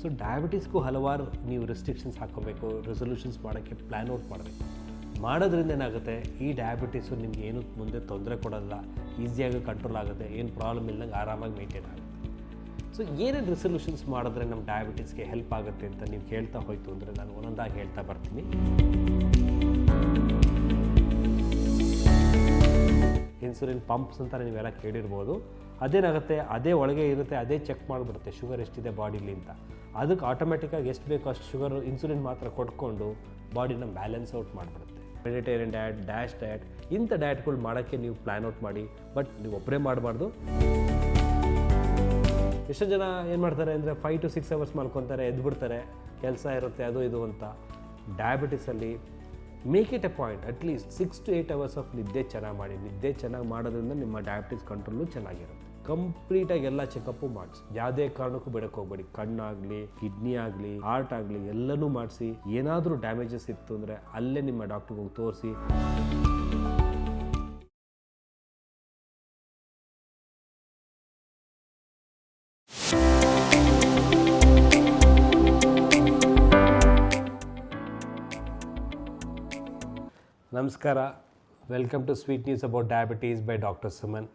So ಡಯಾಬಿಟೀಸ್ಗೂ ಹಲವಾರು ನೀವು restrictions ಹಾಕೋಬೇಕು ರೆಸೊಲ್ಯೂಷನ್ಸ್ ಮಾಡೋಕ್ಕೆ ಪ್ಲ್ಯಾನ್ ಔಟ್ ಮಾಡಬೇಕು. ಮಾಡೋದ್ರಿಂದ ಏನಾಗುತ್ತೆ? ಈ ಡಯಾಬಿಟೀಸು ನಿಮ್ಗೆ ಏನು ಮುಂದೆ ತೊಂದರೆ ಕೊಡೋಲ್ಲ ಈಸಿಯಾಗಿ ಕಂಟ್ರೋಲ್ ಆಗುತ್ತೆ, ಏನು ಪ್ರಾಬ್ಲಮ್ ಇಲ್ಲದಂಗೆ ಆರಾಮಾಗಿ ಮೇಂಟೈನ್ ಆಗುತ್ತೆ. ಸೊ ಏನೇನು ರೆಸೊಲ್ಯೂಷನ್ಸ್ ಮಾಡಿದ್ರೆ ನಮ್ಮ ಡಯಾಬಿಟೀಸ್ಗೆ ಹೆಲ್ಪ್ ಆಗುತ್ತೆ ಅಂತ ನೀವು ಹೇಳ್ತಾ ಹೋಯ್ತು ಅಂದರೆ ನಾನು ಒಂದೊಂದಾಗಿ ಹೇಳ್ತಾ ಬರ್ತೀನಿ. ಇನ್ಸುಲಿನ್ ಪಂಪ್ಸ್ ಅಂತ ನೀವೆಲ್ಲ ಕೇಳಿರ್ಬೋದು. ಅದೇನಾಗುತ್ತೆ? ಅದೇ ಒಳಗೆ ಇರುತ್ತೆ, ಅದೇ ಚೆಕ್ ಮಾಡಿಬಿಡುತ್ತೆ. ಶುಗರ್ ಎಷ್ಟಿದೆ ಬಾಡಿಲಿ ಅಂತ. ಅದಕ್ಕೆ ಆಟೋಮೆಟಿಕ್ಕಾಗಿ ಎಷ್ಟು ಬೇಕೋ ಅಷ್ಟು ಶುಗರ್ ಇನ್ಸುಲಿನ್ ಮಾತ್ರ ಕೊಟ್ಕೊಂಡು ಬಾಡಿನ ಬ್ಯಾಲೆನ್ಸ್ ಔಟ್ ಮಾಡಿಬಿಡುತ್ತೆ. ವೆಜಿಟೇರಿಯನ್ ಡಯಟ್ ಡ್ಯಾಶ್ ಡಯಟ್ ಇಂಥ ಡಯಟ್ಗಳು ಮಾಡೋಕ್ಕೆ ನೀವು ಪ್ಲ್ಯಾನ್ ಔಟ್ ಮಾಡಿ ಬಟ್ ನೀವು ಒಬ್ಬರೇ ಮಾಡಬಾರ್ದು. ಎಷ್ಟೋ ಜನ ಏನು ಮಾಡ್ತಾರೆ ಅಂದರೆ ಫೈವ್ ಟು ಸಿಕ್ಸ್ ಅವರ್ಸ್ ಮಾಡ್ಕೊತಾರೆ ಎದ್ಬಿಡ್ತಾರೆ, ಕೆಲಸ ಇರುತ್ತೆ, ಅದು ಇದು ಅಂತ. ಡಯಾಬಿಟಿಸಲ್ಲಿ make it a point at least six to eight hours of ನಿದ್ದೆ ಚೆನ್ನಾಗಿ ಮಾಡಿ, ನಿದ್ದೆ ಚೆನ್ನಾಗಿ ಮಾಡೋದ್ರಿಂದ ನಿಮ್ಮ ಡಯಾಬಿಟಿಸ್ ಕಂಟ್ರೋಲು ಚೆನ್ನಾಗಿರುತ್ತೆ. ಕಂಪ್ಲೀಟಾಗಿ ಎಲ್ಲ ಚೆಕಪ್ಪು ಮಾಡಿಸಿ. ಯಾವುದೇ ಕಾರಣಕ್ಕೂ ಬಿಡಕ್ಕೆ ಹೋಗ್ಬೇಡಿ. ಕಣ್ಣಾಗಲಿ ಕಿಡ್ನಿ ಆಗಲಿ ಹಾರ್ಟ್ ಆಗಲಿ, ಎಲ್ಲನೂ ಮಾಡಿಸಿ. ಏನಾದರೂ ಡ್ಯಾಮೇಜಸ್ ಇತ್ತು ಅಂದರೆ ಅಲ್ಲೇ ನಿಮ್ಮ ಡಾಕ್ಟ್ರಿಗೆ ಹೋಗಿ ತೋರಿಸಿ. ನಮಸ್ಕಾರ. Welcome to sweet news about diabetes by doctor Suman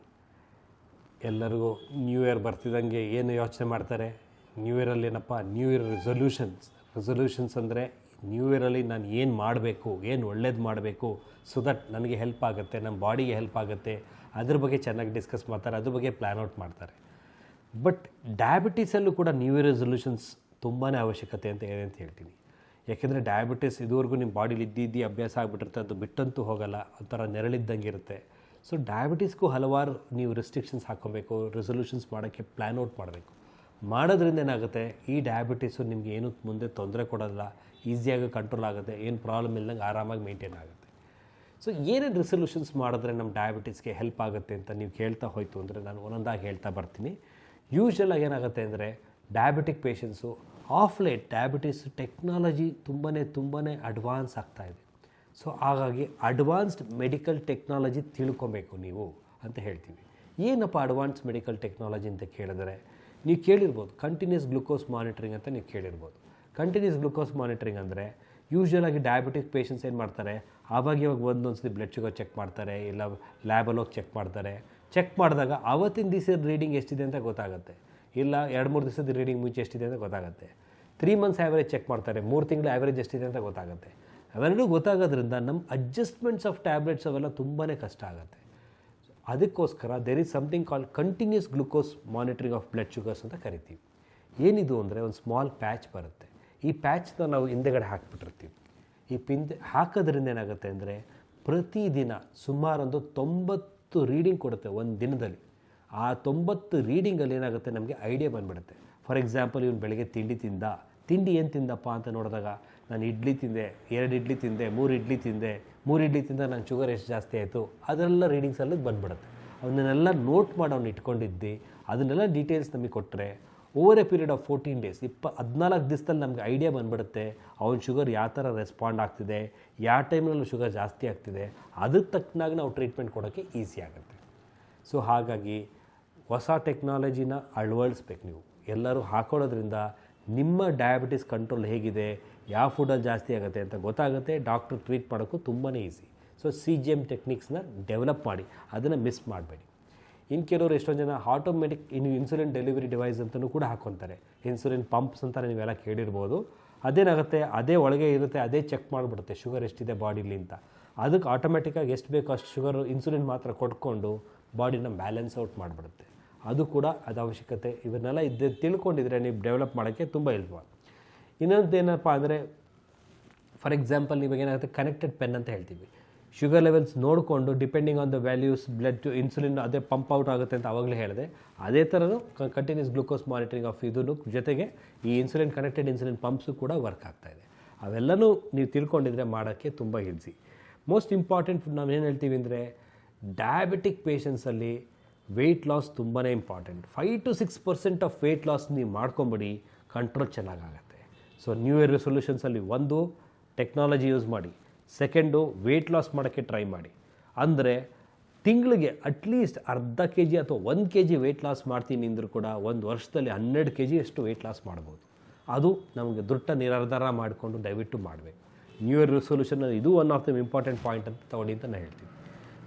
ಎಲ್ಲರಿಗೂ ನ್ಯೂ ಇಯರ್ ಬರ್ತಿದ್ದಂಗೆ ಏನು ಯೋಚನೆ ಮಾಡ್ತಾರೆ? ನ್ಯೂ ಇಯರಲ್ಲಿ ಏನಪ್ಪ? ನ್ಯೂ ಇಯರ್ ರೆಸೊಲ್ಯೂಷನ್ಸ್ ರೆಸೊಲ್ಯೂಷನ್ಸ್ ಅಂದರೆ ನ್ಯೂ ಇಯರಲ್ಲಿ ನಾನು ಏನು ಮಾಡಬೇಕು? ಏನು ಒಳ್ಳೇದು ಮಾಡಬೇಕು? ಸೊ ದಟ್ ನನಗೆ ಹೆಲ್ಪ್ ಆಗುತ್ತೆ ನಮ್ಮ ಬಾಡಿಗೆ ಹೆಲ್ಪ್ ಆಗುತ್ತೆ. ಅದ್ರ ಬಗ್ಗೆ ಚೆನ್ನಾಗಿ ಡಿಸ್ಕಸ್ ಮಾಡ್ತಾರೆ, ಅದ್ರ ಬಗ್ಗೆ ಪ್ಲ್ಯಾನ್ ಔಟ್ ಮಾಡ್ತಾರೆ. ಬಟ್ ಡಯಾಬಿಟೀಸಲ್ಲೂ ಕೂಡ ನ್ಯೂ ಇಯರ್ ರೆಸೊಲ್ಯೂಷನ್ಸ್ ತುಂಬಾ ಅವಶ್ಯಕತೆ ಅಂತ ಇದೆ ಅಂತ ಹೇಳ್ತೀನಿ. ಯಾಕೆಂದರೆ ಡಯಾಬಿಟೀಸ್ ಇದುವರೆಗೂ ನಿಮ್ಮ ಬಾಡಿಲಿ ಇದ್ದಿದ್ದು, ಅಭ್ಯಾಸ ಆಗಿಬಿಟ್ಟಿರುತ್ತೆ ಅದು ಬಿಟ್ಟಂತೂ ಹೋಗಲ್ಲ. ಒಂಥರ ನೆರಳಿದ್ದಂಗೆ ಇರುತ್ತೆ. ಸೊ ಡಯಾಬಿಟೀಸ್ಗೂ ಹಲವಾರು ನೀವು ರೆಸ್ಟ್ರಿಕ್ಷನ್ಸ್ ಹಾಕೋಬೇಕು ರೆಸೊಲ್ಯೂಷನ್ಸ್ ಮಾಡೋಕ್ಕೆ ಪ್ಲ್ಯಾನ್ ಔಟ್ ಮಾಡಬೇಕು. ಮಾಡೋದ್ರಿಂದ ಏನಾಗುತ್ತೆ? ಈ ಡಯಾಬಿಟೀಸು ನಿಮಗೆ ಏನು ಮುಂದೆ ತೊಂದರೆ ಕೊಡೋಲ್ಲ ಈಸಿಯಾಗಿ ಕಂಟ್ರೋಲ್ ಆಗುತ್ತೆ, ಏನು ಪ್ರಾಬ್ಲಮ್ ಇಲ್ಲದಂಗೆ ಆರಾಮಾಗಿ ಮೇಂಟೈನ್ ಆಗುತ್ತೆ. ಸೊ ಏನೇನು ರೆಸೊಲ್ಯೂಷನ್ಸ್ ಮಾಡಿದ್ರೆ ನಮ್ಮ ಡಯಾಬಿಟೀಸ್ಗೆ ಹೆಲ್ಪ್ ಆಗುತ್ತೆ ಅಂತ ನೀವು ಕೇಳ್ತಾ ಹೋಯಿತು ಅಂದರೆ ನಾನು ಒಂದೊಂದಾಗಿ ಹೇಳ್ತಾ ಬರ್ತೀನಿ. ಯೂಶ್ವಲಾಗಿ ಏನಾಗುತ್ತೆ ಅಂದರೆ diabetic patients of late diabetes technology ತುಂಬಾ ತುಂಬಾ ಅಡ್ವಾನ್ಸ್ ಆಗ್ತಾ ಇದೆ. ಸೊ ಹಾಗಾಗಿ ಅಡ್ವಾನ್ಸ್ಡ್ ಮೆಡಿಕಲ್ ಟೆಕ್ನಾಲಜಿ ತಿಳ್ಕೊಬೇಕು ನೀವು ಅಂತ ಹೇಳ್ತೀವಿ. ಏನಪ್ಪ ಅಡ್ವಾನ್ಸ್ ಮೆಡಿಕಲ್ ಟೆಕ್ನಾಲಜಿ ಅಂತ ಕೇಳಿದ್ರೆ, ನೀವು ಕೇಳಿರ್ಬೋದು ಕಂಟಿನ್ಯೂಸ್ ಗ್ಲುಕೋಸ್ ಮಾನಿಟ್ರಿಂಗ್ ಅಂತ ನೀವು ಕೇಳಿರ್ಬೋದು. ಕಂಟಿನ್ಯೂಸ್ ಗ್ಲುಕೋಸ್ ಮಾನಿಟ್ರಿಂಗ್ ಅಂದರೆ ಯೂಶ್ವಲಾಗಿ ಡಯಾಬಿಟಿಕ್ ಪೇಷಂಟ್ಸ್ ಏನು ಮಾಡ್ತಾರೆ, ಆವಾಗ ಇವಾಗ ಒಂದೊಂದು ಸತಿ ಬ್ಲಡ್ ಶುಗರ್ ಚೆಕ್ ಮಾಡ್ತಾರೆ, ಇಲ್ಲ ಲ್ಯಾಬಲ್ಲಿ ಹೋಗಿ ಚೆಕ್ ಮಾಡ್ತಾರೆ. ಚೆಕ್ ಮಾಡಿದಾಗ ಅವತ್ತಿನ ದಿವಸದ ರೀಡಿಂಗ್ ಎಷ್ಟಿದೆ ಅಂತ ಗೊತ್ತಾಗುತ್ತೆ. ಇಲ್ಲ ಎರಡು ಮೂರು ದಿವಸದ ರೀಡಿಂಗ್ ಮುಂಚೆ ಎಷ್ಟಿದೆ ಅಂತ ಗೊತ್ತಾಗುತ್ತೆ. ತ್ರೀ ಮಂತ್ಸ್ ಆ್ಯಾವ್ರೇಜ್ ಚೆಕ್ ಮಾಡ್ತಾರೆ, ಮೂರು ತಿಂಗಳು ಆ್ಯಾವ್ರೇಜ್ ಎಷ್ಟಿದೆ ಅಂತ ಗೊತ್ತಾಗುತ್ತೆ. ಅವೆರಡೂ ಗೊತ್ತಾಗೋದ್ರಿಂದ ನಮ್ಮ ಅಡ್ಜಸ್ಟ್ಮೆಂಟ್ಸ್ ಆಫ್ ಟ್ಯಾಬ್ಲೆಟ್ಸ್ ಅವೆಲ್ಲ ತುಂಬಾ ಕಷ್ಟ ಆಗುತ್ತೆ. ಅದಕ್ಕೋಸ್ಕರ there is something call continuous glucose monitoring of blood sugars ಅಂತ ಕರಿತೀವಿ. ಏನಿದು ಅಂದರೆ ಒಂದು ಸ್ಮಾಲ್ ಪ್ಯಾಚ್ ಬರುತ್ತೆ. ಈ ಪ್ಯಾಚ್ನ ನಾವು ಹಿಂದೆಗಡೆ ಹಾಕಿಬಿಟ್ಟಿರ್ತೀವಿ. ಈ ಪಿನ್ ಹಾಕೋದ್ರಿಂದ ಏನಾಗುತ್ತೆ ಅಂದರೆ ಪ್ರತಿದಿನ ಸುಮಾರೊಂದು ತೊಂಬತ್ತು ರೀಡಿಂಗ್ ಕೊಡುತ್ತೆ ಒಂದು ದಿನದಲ್ಲಿ. ಆ ತೊಂಬತ್ತು ರೀಡಿಂಗಲ್ಲಿ ಏನಾಗುತ್ತೆ ನಮಗೆ ಐಡಿಯಾ ಬಂದುಬಿಡುತ್ತೆ. ಫಾರ್ ಎಕ್ಸಾಂಪಲ್ ಇವನು ಬೆಳಗ್ಗೆ ತಿಂಡಿ ತಿಂದ, ತಿಂಡಿ ಏನು ತಿಂದಪ್ಪ ಅಂತ ನೋಡಿದಾಗ ನಾನು ಇಡ್ಲಿ ತಿಂದೆ, ಎರಡು ಇಡ್ಲಿ ತಿಂದೆ, ಮೂರು ಇಡ್ಲಿ ತಿಂದೆ, ಮೂರು ಇಡ್ಲಿ ತಿಂದ ನನ್ನ ಶುಗರ್ ಎಷ್ಟು ಜಾಸ್ತಿ ಆಯಿತು? ಅದೆಲ್ಲ ರೀಡಿಂಗ್ಸಲ್ಲಿ ಬಂದ್ಬಿಡುತ್ತೆ. ಅವನ್ನೆಲ್ಲ ನೋಟ್ ಮಾಡಿ ಅವ್ನು ಇಟ್ಕೊಂಡಿದ್ದು, ಅದನ್ನೆಲ್ಲ ಡೀಟೇಲ್ಸ್ ನಮಗೆ ಕೊಟ್ಟರೆ over a period of fourteen days ಇಪ್ಪ, ಹದಿನಾಲ್ಕು ದಿವಸದಲ್ಲಿ ನಮಗೆ ಐಡಿಯಾ ಬಂದ್ಬಿಡುತ್ತೆ, ಅವ್ನ ಶುಗರ್ ಯಾವ ಥರ ರೆಸ್ಪಾಂಡ್ ಆಗ್ತಿದೆ, ಯಾವ ಟೈಮ್ನಲ್ಲೂ ಶುಗರ್ ಜಾಸ್ತಿ ಆಗ್ತಿದೆ, ಅದಕ್ಕೆ ತಕ್ಕನಾಗಿ ನಾವು ಟ್ರೀಟ್ಮೆಂಟ್ ಕೊಡೋಕ್ಕೆ ಈಸಿ ಆಗುತ್ತೆ. ಸೊ ಹಾಗಾಗಿ ಹೊಸ ಟೆಕ್ನಾಲಜಿನ ಅಳವಡಿಸ್ಬೇಕು ನೀವು. ಎಲ್ಲರೂ ಹಾಕೊಳ್ಳೋದ್ರಿಂದ ನಿಮ್ಮ ಡಯಾಬಿಟಿಸ್ ಕಂಟ್ರೋಲ್ ಹೇಗಿದೆ ಯಾವ ಫುಡಲ್ಲಿ ಜಾಸ್ತಿ ಆಗುತ್ತೆ ಅಂತ ಗೊತ್ತಾಗುತ್ತೆ ಡಾಕ್ಟ್ರು ಟ್ರೀಟ್ ಮಾಡೋಕ್ಕೂ ತುಂಬಾ easy so C G M ಟೆಕ್ನಿಕ್ಸ್ನ develop ಮಾಡಿ, ಅದನ್ನು ಮಿಸ್ ಮಾಡಬೇಡಿ. ಇನ್ನು ಕೆಲವರು ಎಷ್ಟೊಂದು ಜನ ಆಟೋಮೆಟಿಕ್ ಇನ್ನು ಇನ್ಸುಲಿನ್ ಡೆಲಿವರಿ ಡಿವೈಸ್ ಅಂತಲೂ ಕೂಡ ಹಾಕ್ಕೊತಾರೆ ಇನ್ಸುಲಿನ್ ಪಂಪ್ಸ್ ಅಂತ ನೀವೆಲ್ಲ ಕೇಳಿರ್ಬೋದು. ಅದೇನಾಗುತ್ತೆ, ಅದೇ ಒಳಗೆ ಇರುತ್ತೆ, ಅದೇ ಚೆಕ್ ಮಾಡಿಬಿಡುತ್ತೆ ಶುಗರ್ ಎಷ್ಟಿದೆ ಬಾಡಿಲಿ ಅಂತ. ಅದಕ್ಕೆ ಆಟೋಮೆಟಿಕ್ಕಾಗಿ ಎಷ್ಟು ಬೇಕೋ ಅಷ್ಟು ಶುಗರ್ ಇನ್ಸುಲಿನ್ ಮಾತ್ರ ಕೊಟ್ಕೊಂಡು ಬಾಡಿನ ಬ್ಯಾಲೆನ್ಸ್ ಔಟ್ ಮಾಡಿಬಿಡುತ್ತೆ. ಅದು ಕೂಡ ಅದು ಅವಶ್ಯಕತೆ. ಇವನ್ನೆಲ್ಲ ಇದ್ದ ತಿಳ್ಕೊಂಡಿದ್ರೆ ನೀವು ಡೆವಲಪ್ ಮಾಡೋಕ್ಕೆ ತುಂಬ ಹೆಲ್ಪ್ ಇನ್ನೊಂದು ಏನಪ್ಪ ಅಂದರೆ ಫಾರ್ ಎಕ್ಸಾಂಪಲ್ ಏನಾಗುತ್ತೆ ಕನೆಕ್ಟೆಡ್ ಪೆನ್ ಅಂತ ಹೇಳ್ತೀವಿ. ಶುಗರ್ ಲೆವೆಲ್ಸ್ ನೋಡಿಕೊಂಡು depending on the values blood to insulin ಅದೇ ಪಂಪ್ ಔಟ್ ಆಗುತ್ತೆ ಅಂತ ಆವಾಗಲೇ ಹೇಳಿದೆ. ಅದೇ ಥರನೂ ಕಂಟಿನ್ಯೂಸ್ ಗ್ಲೂಕೋಸ್ ಮಾನಿಟರಿಂಗ್ ಆಫ್ ಇದನ್ನು ಜೊತೆಗೆ ಈ ಇನ್ಸುಲಿನ್ ಕನೆಕ್ಟೆಡ್ ಇನ್ಸುಲಿನ್ ಪಂಪ್ಸು ಕೂಡ ವರ್ಕ್ ಆಗ್ತಾ ಇದೆ. ಅವೆಲ್ಲನೂ ನೀವು ತಿಳ್ಕೊಂಡಿದ್ರೆ ಮಾಡೋಕ್ಕೆ ತುಂಬ ಈಸಿ ಮೋಸ್ಟ್ ಇಂಪಾರ್ಟೆಂಟ್ ನಾವು ಏನು ಹೇಳ್ತೀವಿ ಅಂದರೆ ಡಯಾಬಿಟಿಕ್ ಪೇಷಂಟ್ಸಲ್ಲಿ ವೆಯ್ಟ್ ಲಾಸ್ ತುಂಬಾ important five to six percent of weight loss ನೀವು ಮಾಡ್ಕೊಂಬಿಡಿ ಕಂಟ್ರೋಲ್ ಚೆನ್ನಾಗಾಗತ್ತೆ ಸೊ ನ್ಯೂ ಇಯರ್ ರೆಸೊಲ್ಯೂಷನ್ಸಲ್ಲಿ ಒಂದು ಟೆಕ್ನಾಲಜಿ ಯೂಸ್ ಮಾಡಿ. ಸೆಕೆಂಡು ವೆಯ್ಟ್ ಲಾಸ್ ಮಾಡೋಕ್ಕೆ ಟ್ರೈ ಮಾಡಿ. ಅಂದರೆ, ತಿಂಗಳಿಗೆ ಅಟ್ಲೀಸ್ಟ್ ಅರ್ಧ ಕೆ ಜಿ ಅಥವಾ ಒಂದು ಕೆ ಜಿ ವೆಯ್ಟ್ ಲಾಸ್ ಮಾಡ್ತೀನಿ ಅಂದರೂ ಕೂಡ ಒಂದು ವರ್ಷದಲ್ಲಿ ಹನ್ನೆರಡು ಕೆ ಜಿಯಷ್ಟು ವೆಯ್ಟ್ ಲಾಸ್ ಮಾಡ್ಬೋದು. ಅದು ನಮಗೆ ದೃಢ ನಿರ್ಧಾರ ಮಾಡಿಕೊಂಡು ದಯವಿಟ್ಟು ಮಾಡಬೇಕು. ನ್ಯೂ ಇಯರ್ ರೆಸೊಲ್ಯೂಷನ್ ಇದು one of the important point ಅಂತ ತಗೊಳ್ಳಿ ಅಂತ ನಾನು ಹೇಳ್ತೀನಿ.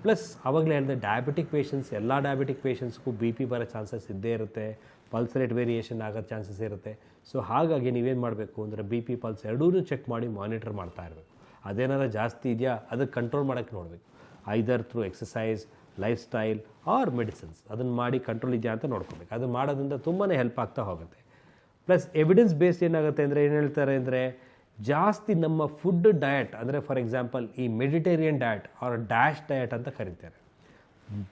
ಪ್ಲಸ್ ಆವಾಗಲೇ ಹೇಳಿದೆ ಡಯಾಬಿಟಿಕ್ ಪೇಷಂಟ್ಸ್ ಎಲ್ಲ ಡಯಾಬಿಟಿಕ್ ಪೇಷಂಟ್ಸ್ಗೂ ಬಿ ಪಿ ಬರೋ ಚಾನ್ಸಸ್ ಇದ್ದೇ ಇರುತ್ತೆ. ಪಲ್ಸ್ ರೇಟ್ ವೇರಿಯೇಷನ್ ಆಗೋ ಚಾನ್ಸಸ್ ಇರುತ್ತೆ. ಸೊ ಹಾಗಾಗಿ ನೀವೇನು ಮಾಡಬೇಕು ಅಂದರೆ ಬಿ ಪಿ ಪಲ್ಸ್ ಎರಡೂ ಚೆಕ್ ಮಾಡಿ ಮಾನಿಟರ್ ಮಾಡ್ತಾ ಇರಬೇಕು. ಅದೇನಾರ ಜಾಸ್ತಿ ಇದೆಯಾ? ಅದಕ್ಕೆ ಕಂಟ್ರೋಲ್ ಮಾಡೋಕ್ಕೆ ನೋಡಬೇಕು. Either through exercise life style or medicines ಅದನ್ನು ಮಾಡಿ ಕಂಟ್ರೋಲ್ ಇದೆಯಾ ಅಂತ ನೋಡ್ಕೋಬೇಕು. ಅದು ಮಾಡೋದ್ರಿಂದ ತುಂಬಾ ಹೆಲ್ಪ್ ಆಗ್ತಾ ಹೋಗುತ್ತೆ. ಪ್ಲಸ್ ಎವಿಡೆನ್ಸ್ ಬೇಸ್ಡ್ ಏನಾಗುತ್ತೆ ಅಂದರೆ ಏನು ಹೇಳ್ತಾರೆ ಅಂದರೆ ಜಾಸ್ತಿ ನಮ್ಮ ಫುಡ್ ಡಯಟ್ ಅಂದರೆ ಫಾರ್ ಎಕ್ಸಾಂಪಲ್ ಈ Mediterranean diet or dash diet ಅಂತ ಕರೀತಾರೆ.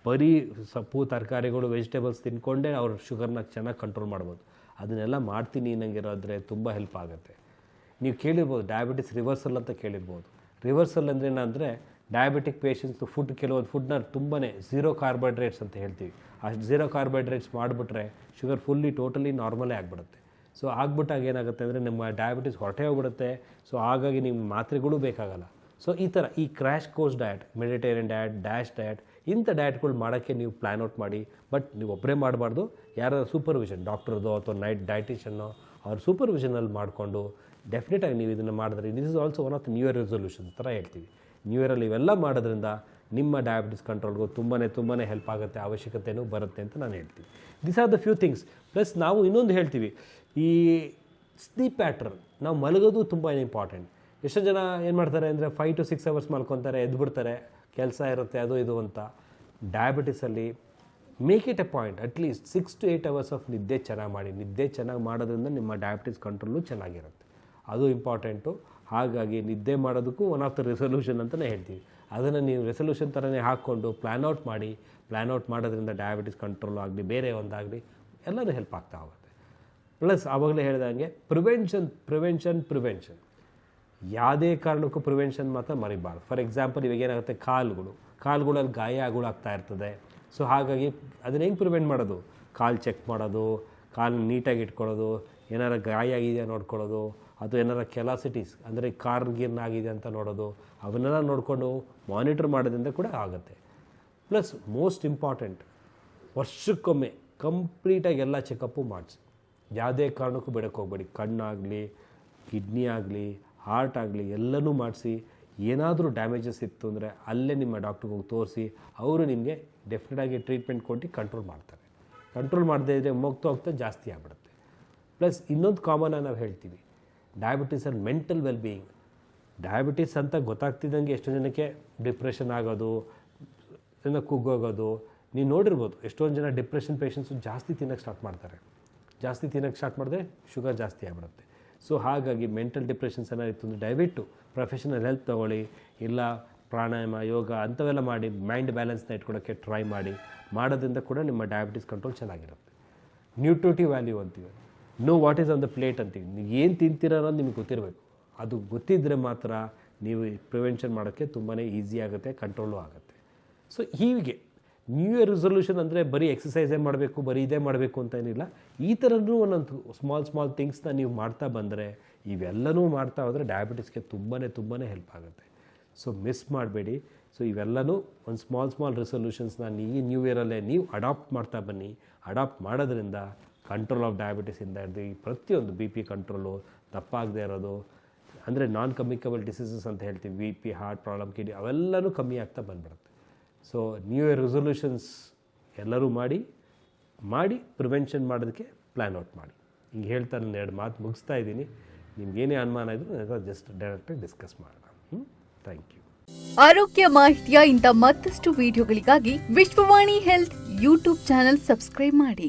ಬರೀ ಸೊಪ್ಪು, ತರಕಾರಿಗಳು ವೆಜಿಟೇಬಲ್ಸ್ ತಿನ್ಕೊಂಡೇ ಅವ್ರ ಶುಗರ್ನ ಚೆನ್ನಾಗಿ ಕಂಟ್ರೋಲ್ ಮಾಡ್ಬೋದು. ಅದನ್ನೆಲ್ಲ ಮಾಡ್ತೀನಿ ನಂಗಿರೋದ್ರೆ ತುಂಬ ಹೆಲ್ಪ್ ಆಗುತ್ತೆ. ನೀವು ಕೇಳಿರ್ಬೋದು ಡಯಾಬಿಟಿಸ್ ರಿವರ್ಸಲ್ ಅಂತ ಕೇಳಿರ್ಬೋದು. ರಿವರ್ಸಲ್ ಅಂದರೆ ಏನಂದರೆ ಡಯಾಬಿಟಿಕ್ ಪೇಷಂಟ್ಸ್ ಫುಡ್ ಕೆಲವೊಂದು ಫುಡ್ನ ತುಂಬಾ ಝೀರೋ ಕಾರ್ಬೋಹೈಡ್ರೇಟ್ಸ್ ಅಂತ ಹೇಳ್ತೀವಿ. ಅಷ್ಟು ಝೀರೋ ಕಾರ್ಬೋಹೈಡ್ರೇಟ್ಸ್ ಮಾಡಿಬಿಟ್ರೆ ಶುಗರ್ ಫುಲ್ಲಿ ಟೋಟಲಿ ನಾರ್ಮಲೇ ಆಗಿಬಿಡುತ್ತೆ. ಸೊ ಆಗ್ಬಿಟ್ಟಾಗ ಏನಾಗುತ್ತೆ ಅಂದರೆ ನಿಮ್ಮ ಡಯಾಬಿಟಿಸ್ ಹೊರಟೇ ಹೋಗ್ಬಿಡುತ್ತೆ. ಸೊ ಹಾಗಾಗಿ ನಿಮ್ಮ ಮಾತ್ರೆಗಳು ಬೇಕಾಗಲ್ಲ. ಸೊ ಈ ಥರ ಈ crash course diet Mediterranean diet dash diet ಇಂಥ ಡಯಟ್ಗಳು ಮಾಡೋಕ್ಕೆ ನೀವು ಪ್ಲ್ಯಾನ್ ಔಟ್ ಮಾಡಿ. ಬಟ್ ನೀವು ಒಬ್ಬರೇ ಮಾಡಬಾರ್ದು. ಯಾರಾದ್ರೂ ಸೂಪರ್ವಿಷನ್ ಡಾಕ್ಟರ್ದು ಅಥವಾ ನೈಟ್ ಡಯಟಿಷನ್ನು ಅವ್ರ ಸೂಪರ್ವಿಷನಲ್ಲಿ ಮಾಡಿಕೊಂಡು ಡೆಫಿನೆಟಾಗಿ ನೀವು ಇದನ್ನು ಮಾಡಿದ್ರೆ this is also one of new year resolution ಥರ ಹೇಳ್ತೀವಿ. ನ್ಯೂ ಇಯರಲ್ಲಿ ಇವೆಲ್ಲ ಮಾಡೋದ್ರಿಂದ ನಿಮ್ಮ ಡಯಾಬಿಟಿಸ್ ಕಂಟ್ರೋಲ್ಗೂ ತುಂಬಾ ತುಂಬಾ ಹೆಲ್ಪ್ ಆಗುತ್ತೆ ಅವಶ್ಯಕತೆಯೂ ಬರುತ್ತೆ ಅಂತ ನಾನು ಹೇಳ್ತೀನಿ. This are the few things plus ನಾವು ಇನ್ನೊಂದು ಹೇಳ್ತೀವಿ. ಈ ಸ್ಲೀಪ್ ಪ್ಯಾಟ್ರನ್ ನಾವು ಮಲಗೋದು ತುಂಬ ಇಂಪಾರ್ಟೆಂಟ್. ಎಷ್ಟೋ ಜನ ಏನು ಮಾಡ್ತಾರೆ ಅಂದರೆ ಫೈವ್ ಟು ಸಿಕ್ಸ್ ಅವರ್ಸ್ ಮಲ್ಕೊತಾರೆ, ಎದ್ಬಿಡ್ತಾರೆ, ಕೆಲಸ ಇರುತ್ತೆ, ಅದು ಇದು ಅಂತ. ಡಯಾಬಿಟಿಸಲ್ಲಿ make it a point at least six to eight hours of ನಿದ್ದೆ ಚೆನ್ನಾಗಿ ಮಾಡಿ. ನಿದ್ದೆ ಚೆನ್ನಾಗಿ ಮಾಡೋದ್ರಿಂದ ನಿಮ್ಮ ಡಯಾಬಿಟಿಸ್ ಕಂಟ್ರೋಲು ಚೆನ್ನಾಗಿರುತ್ತೆ. ಅದು ಇಂಪಾರ್ಟೆಂಟು ಹಾಗಾಗಿ ನಿದ್ದೆ ಮಾಡೋದಕ್ಕೂ ಒನ್ ಆಫ್ ದ ರೆಸೊಲ್ಯೂಷನ್ ಅಂತಲೇ ಹೇಳ್ತೀವಿ. ಅದನ್ನು ನೀವು ರೆಸೊಲ್ಯೂಷನ್ ಥರನೇ ಹಾಕ್ಕೊಂಡು ಪ್ಲ್ಯಾನ್ ಔಟ್ ಮಾಡಿ. ಪ್ಲ್ಯಾನ್ ಔಟ್ ಮಾಡೋದ್ರಿಂದ ಡಯಾಬಿಟಿಸ್ ಕಂಟ್ರೋಲ್ ಆಗಲಿ, ಬೇರೆ ಒಂದಾಗಲಿ ಎಲ್ಲರೂ ಹೆಲ್ಪ್ ಆಗ್ತಾ ಪ್ಲಸ್ ಆವಾಗಲೇ ಹೇಳ್ದಂಗೆ ಪ್ರಿವೆನ್ಷನ್ ಪ್ರಿವೆನ್ಷನ್ ಪ್ರಿವೆನ್ಷನ್. ಯಾವುದೇ ಕಾರಣಕ್ಕೂ ಪ್ರಿವೆನ್ಷನ್ ಮಾತ್ರ ಮರಿಬಾರ್ದು. ಫಾರ್ ಎಕ್ಸಾಂಪಲ್ ಇವಾಗ ಏನಾಗುತ್ತೆ, ಕಾಲುಗಳು. ಕಾಲುಗಳಲ್ಲಿ ಗಾಯ ಆಗ್ತಾ ಇರ್ತದೆ. ಸೊ ಹಾಗಾಗಿ ಅದನ್ನ ಹೆಂಗೆ ಪ್ರಿವೆಂಟ್ ಮಾಡೋದು? ಕಾಲು ಚೆಕ್ ಮಾಡೋದು, ಕಾಲು ನೀಟಾಗಿ ಇಟ್ಕೊಳ್ಳೋದು, ಏನಾರ ಗಾಯ ಆಗಿದೆಯಾ ನೋಡ್ಕೊಳ್ಳೋದು, ಅಥವಾ ಏನಾರ ಕೆಲಾಸಿಟೀಸ್, ಅಂದರೆ ಕಾರ್ ಗೀರ್ನಾಗಿದೆ ಅಂತ ನೋಡೋದು, ಅವನ್ನೆಲ್ಲ ನೋಡಿಕೊಂಡು ಮಾನಿಟರ್ ಮಾಡೋದ್ರಿಂದ ಕೂಡ ಆಗುತ್ತೆ. ಪ್ಲಸ್ ಮೋಸ್ಟ್ ಇಂಪಾರ್ಟೆಂಟ್, ವರ್ಷಕ್ಕೊಮ್ಮೆ ಕಂಪ್ಲೀಟಾಗಿ ಎಲ್ಲ ಚೆಕಪ್ಪು ಮಾಡಿಸಿ. ಯಾವುದೇ ಕಾರಣಕ್ಕೂ ಹೋಗಬೇಡಿ ಹೋಗ್ಬೇಡಿ. ಕಣ್ಣಾಗಲಿ, ಕಿಡ್ನಿ ಆಗಲಿ, ಹಾರ್ಟ್ ಆಗಲಿ ಎಲ್ಲನೂ ಮಾಡಿಸಿ ಏನಾದರೂ ಡ್ಯಾಮೇಜಸ್ ಇತ್ತು ಅಂದರೆ ಅಲ್ಲೇ ನಿಮ್ಮ ಡಾಕ್ಟ್ರಿಗೆ ಹೋಗಿ ತೋರಿಸಿ ಅವರು ನಿಮಗೆ ಡೆಫಿನೆಟಾಗಿ ಟ್ರೀಟ್ಮೆಂಟ್ ಕೊಟ್ಟು ಕಂಟ್ರೋಲ್ ಮಾಡ್ತಾರೆ. ಕಂಟ್ರೋಲ್ ಮಾಡದೇ ಇದ್ದರೆ ಹೋಗ್ತಾ ಹೋಗ್ತಾ ಜಾಸ್ತಿ ಆಗ್ಬಿಡುತ್ತೆ. ಪ್ಲಸ್ ಇನ್ನೊಂದು ಕಾಮನಾಗಿ ನಾವು ಹೇಳ್ತೀವಿ diabetes and mental well being diabetes ಅಂತ ಗೊತ್ತಾಗ್ತಿದ್ದಂಗೆ ಎಷ್ಟೋ ಜನಕ್ಕೆ ಡಿಪ್ರೆಷನ್ ಆಗೋದು, ಏನೋ ಕುಗ್ಗೋಗೋದು. ನೀವು ನೋಡಿರ್ಬೋದು, ಎಷ್ಟೊಂದು ಜನ ಡಿಪ್ರೆಷನ್ ಪೇಷಂಟ್ಸು ಜಾಸ್ತಿ ತಿನ್ನೋಕ್ಕೆ ಸ್ಟಾರ್ಟ್ ಮಾಡ್ತಾರೆ. ಜಾಸ್ತಿ ತಿನ್ನೋಕ್ಕೆ ಸ್ಟಾರ್ಟ್ ಮಾಡಿದ್ರೆ ಶುಗರ್ ಜಾಸ್ತಿ ಆಗಿಬಿಡುತ್ತೆ. ಸೊ ಹಾಗಾಗಿ ಮೆಂಟಲ್ ಡಿಪ್ರೆಷನ್ಸ್ ಇತ್ತು ಅಂದರೆ ದಯವಿಟ್ಟು ಪ್ರೊಫೆಷನಲ್ ಹೆಲ್ತ್ ತೊಗೊಳ್ಳಿ, ಇಲ್ಲ ಪ್ರಾಣಾಯಾಮ, ಯೋಗ ಅಂಥವೆಲ್ಲ ಮಾಡಿ ಮೈಂಡ್ ಬ್ಯಾಲೆನ್ಸ್ನ ಇಟ್ಕೊಳ್ಳೋಕ್ಕೆ ಟ್ರೈ ಮಾಡಿ, ಮಾಡೋದ್ರಿಂದ ಕೂಡ ನಿಮ್ಮ ಡಯಾಬಿಟಿಸ್ ಕಂಟ್ರೋಲ್ ಚೆನ್ನಾಗಿರುತ್ತೆ. ನ್ಯೂಟ್ರಿಟಿವ್ ವ್ಯಾಲ್ಯೂ ಅಂತೀವಿ. Know what is on the plate ಅಂತೀವಿ. ನೀವು ಏನು ತಿಂತೀರ ಅನ್ನೋದು ನಿಮಗೆ ಗೊತ್ತಿರಬೇಕು. ಅದು ಗೊತ್ತಿದ್ದರೆ ಮಾತ್ರ ನೀವು ಪ್ರಿವೆನ್ಷನ್ ಮಾಡೋಕ್ಕೆ ತುಂಬಾ ಈಸಿ ಆಗುತ್ತೆ ಕಂಟ್ರೋಲು ಆಗುತ್ತೆ. ಸೊ ಹೀಗೆ. ನ್ಯೂ ಇಯರ್ ರೆಸೊಲ್ಯೂಷನ್ ಅಂದರೆ ಬರೀ ಎಕ್ಸಸೈಸೇ ಮಾಡಬೇಕು, ಬರೀ ಇದೇ ಮಾಡಬೇಕು ಅಂತ ಏನಿಲ್ಲ. ಈ ಥರನೂ ಒಂದೊಂದು ಸ್ಮಾಲ್ ಸ್ಮಾಲ್ ಥಿಂಗ್ಸ್ನ ನೀವು ಮಾಡ್ತಾ ಬಂದರೆ ಇವೆಲ್ಲನೂ ಮಾಡ್ತಾ ಹೋದರೆ ಡಯಾಬಿಟಿಸ್ಗೆ ತುಂಬಾ ತುಂಬಾ ಹೆಲ್ಪ್ ಆಗುತ್ತೆ. ಸೊ ಮಿಸ್ ಮಾಡಬೇಡಿ. ಸೊ ಇವೆಲ್ಲನೂ ಒಂದು ಸ್ಮಾಲ್ ಸ್ಮಾಲ್ ರೆಸೊಲ್ಯೂಷನ್ಸ್ನ ಈ ನ್ಯೂ ಇಯರಲ್ಲೇ ನೀವು ಅಡಾಪ್ಟ್ ಮಾಡ್ತಾ ಬನ್ನಿ. ಅಡಾಪ್ಟ್ ಮಾಡೋದ್ರಿಂದ ಕಂಟ್ರೋಲ್ ಆಫ್ ಡಯಾಬಿಟಿಸಿಂದ ಹಿಡಿದು ಈ ಪ್ರತಿಯೊಂದು ಬಿ ಪಿ ಕಂಟ್ರೋಲು ತಪ್ಪಾಗದೆ ಇರೋದು. ಅಂದರೆ ನಾನ್ ಕಮ್ಯುನಿಕಬಲ್ ಡಿಸೀಸಸ್ ಅಂತ ಹೇಳ್ತೀವಿ. B P heart problem kidney ಅವೆಲ್ಲನೂ ಕಮ್ಮಿ ಆಗ್ತಾ ಬಂದ್ಬಿಡುತ್ತೆ. ಸೊ ನ್ಯೂ ಇಯರ್ ರೆಸೊಲ್ಯೂಷನ್ಸ್ ಎಲ್ಲರೂ ಮಾಡಿ ಮಾಡಿ ಪ್ರಿವೆನ್ಷನ್ ಮಾಡೋದಕ್ಕೆ ಪ್ಲ್ಯಾನ್ ಔಟ್ ಮಾಡಿ. ಹಿಂಗೆ ಹೇಳ್ತಾ ನಾನು ಎರಡು ಮಾತು ಮುಗಿಸ್ತಾ ಇದ್ದೀನಿ. ನಿಮ್ಗೇನೇ ಅನುಮಾನ ಇದ್ದರೂ ಜಸ್ಟ್ ಡೈರೆಕ್ಟಾಗಿ ಡಿಸ್ಕಸ್ ಮಾಡೋಣ. ಹ್ಞೂ ಥ್ಯಾಂಕ್ ಯು ಆರೋಗ್ಯ ಮಾಹಿತಿಯ ಇಂಥ ಮತ್ತಷ್ಟು ವಿಡಿಯೋಗಳಿಗಾಗಿ Vishwavani health YouTube channel subscribe ಮಾಡಿ.